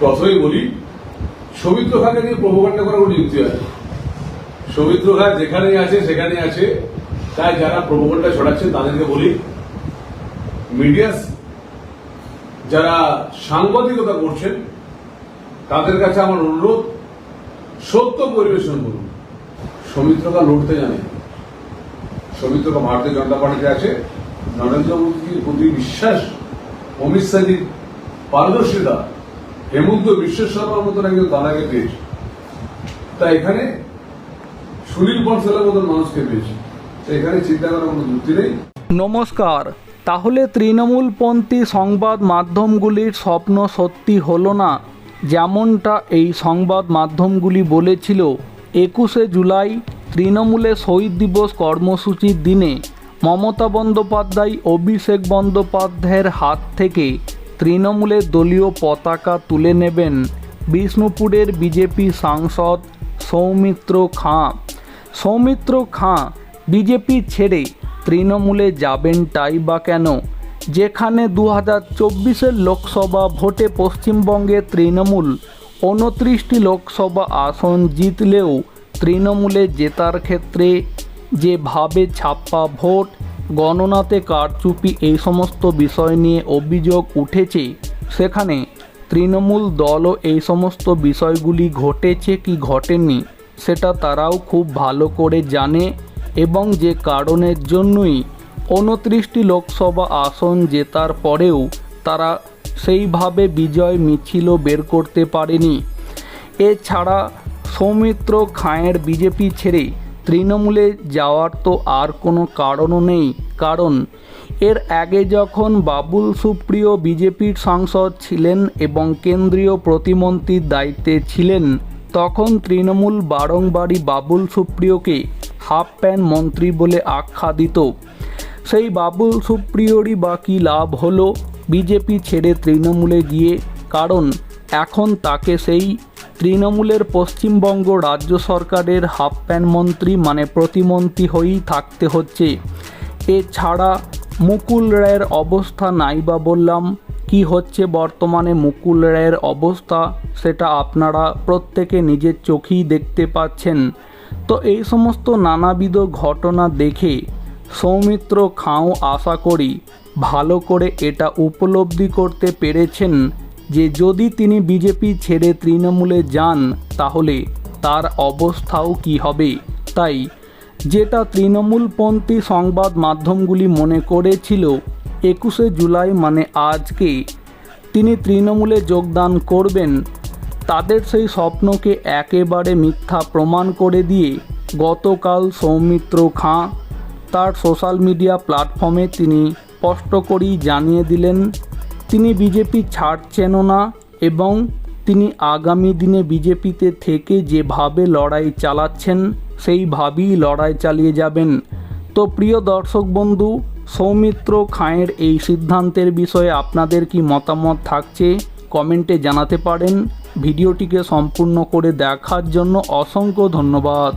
প্রথমেই বলি, সৌমিত্র খাকে নিয়ে প্রভোকাণ্ড করার কোনো যুক্তি আছে সৌমিত্র খা যেখানেই আছে, সেখানেই আছে। তাই যারা প্রভোকাণ্ডা ছড়াচ্ছে তাদেরকে বলি মিডিয়া যারা সাংবাদিকতা করছেন, তাদের কাছে আমার অনুরোধ, সত্য পরিবেশন করুন। সৌমিত্রকা লড়তে জানে। সৌমিত্রকা ভারতীয় জনতা পার্টিতে আছে। নরেন্দ্র মোদীর প্রতি বিশ্বাস, অমিত শাহজির পারদর্শিতা হেমন্ত বিশ্ব শর্মার মতন একজন দাদাকে পেয়েছে। তা এখানে সুনীল বনসালের মতন মানুষকে পেয়েছে। এখানে চিন্তা করার কোনো যুক্তি নেই। নমস্কার। তাহলে তৃণমূলপন্থী সংবাদ মাধ্যমগুলির স্বপ্ন সত্যি হলো না, যেমনটা এই সংবাদ মাধ্যমগুলি বলেছিল। একুশে জুলাই তৃণমূলে শহীদ দিবস কর্মসূচির দিনে মমতা বন্দ্যোপাধ্যায়, অভিষেক বন্দ্যোপাধ্যায়ের হাত থেকে তৃণমূলের দলীয় পতাকা তুলে নেবেন বিষ্ণুপুরের বিজেপি সাংসদ সৌমিত্র খাঁ। সৌমিত্র খাঁ বিজেপি ছেড়ে তৃণমূলে যাবেনটাই বা কেন? যেখানে দু হাজার চব্বিশের লোকসভা ভোটে পশ্চিমবঙ্গে তৃণমূল উনত্রিশটি লোকসভা আসন জিতলেও তৃণমূলে জেতার ক্ষেত্রে যেভাবে ছাপ্পা ভোট গণনাতে কারচুপি এই সমস্ত বিষয় নিয়ে অভিযোগ উঠেছে। সেখানে তৃণমূল দলও এই সমস্ত বিষয়গুলি ঘটেছে কি ঘটেনি, সেটা তারাও খুব ভালো করে জানে এবং যে কারণের জন্যই উনত্রিশটি লোকসভা আসন জেতার পরেও তারা সেইভাবে বিজয় মিছিলও বের করতে পারেনি। এছাড়া সৌমিত্র খাঁয়ের বিজেপি ছেড়ে তৃণমূলে যাওয়ার তো আর কোনো কারণও নেই। কারণ এর আগে যখন বাবুল সুপ্রিয় বিজেপির সাংসদ ছিলেন এবং কেন্দ্রীয় প্রতিমন্ত্রীর দায়িত্বে ছিলেন, তখন তৃণমূল বারংবারই বাবুল সুপ্রিয়কে হাফ প্যান্ট মন্ত্রী বলে আখ্যা দিত। সেই বাবুল সুপ্রিয়রই বা কী লাভ হলো? বিজেপি ছেড়ে তৃণমূলে গিয়ে, কারণ এখন তাকে সেই তৃণমূলের পশ্চিমবঙ্গ রাজ্য সরকারের হাফ প্যান্ট মন্ত্রী মানে প্রতিমন্ত্রী হয়েই থাকতে হচ্ছে। এছাড়া মুকুল রায়ের অবস্থা নাই বা বললাম, কি হচ্ছে বর্তমানে মুকুল রায়ের অবস্থা সেটা আপনারা প্রত্যেকে নিজের চোখেই দেখতে পাচ্ছেন। তো এই সমস্ত নানাবিধ ঘটনা দেখে সৌমিত্র খাঁও আশা করি ভালো করে এটা উপলব্ধি করতে পেরেছেন। যে যদি তিনি বিজেপি ছেড়ে তৃণমূলে যান, তাহলে তার অবস্থাও কি হবে? তাই যেটা তৃণমূলপন্থী সংবাদ মাধ্যমগুলি মনে করেছিল, একুশে জুলাই মানে আজকে তিনি তৃণমূলে যোগদান করবেন, তাদের সেই স্বপ্নকে একেবারে মিথ্যা প্রমাণ করে দিয়ে গতকাল সৌমিত্র খাঁ তার সোশ্যাল মিডিয়া প্ল্যাটফর্মে তিনি স্পষ্ট করেই জানিয়ে দিলেন তিনি বিজেপি ছাড়ছেনও না এবং তিনি আগামী দিনে বিজেপিতে থেকে যেভাবে লড়াই চালাচ্ছেন, সেইভাবেই লড়াই চালিয়ে যাবেন। তো প্রিয় দর্শক বন্ধু, সৌমিত্র খাঁয়ের এই সিদ্ধান্তের বিষয়ে আপনাদের কি মতামত থাকছে, কমেন্টে জানাতে পারেন। ভিডিওটিকে সম্পূর্ণ করে দেখার জন্য অসংখ্য ধন্যবাদ।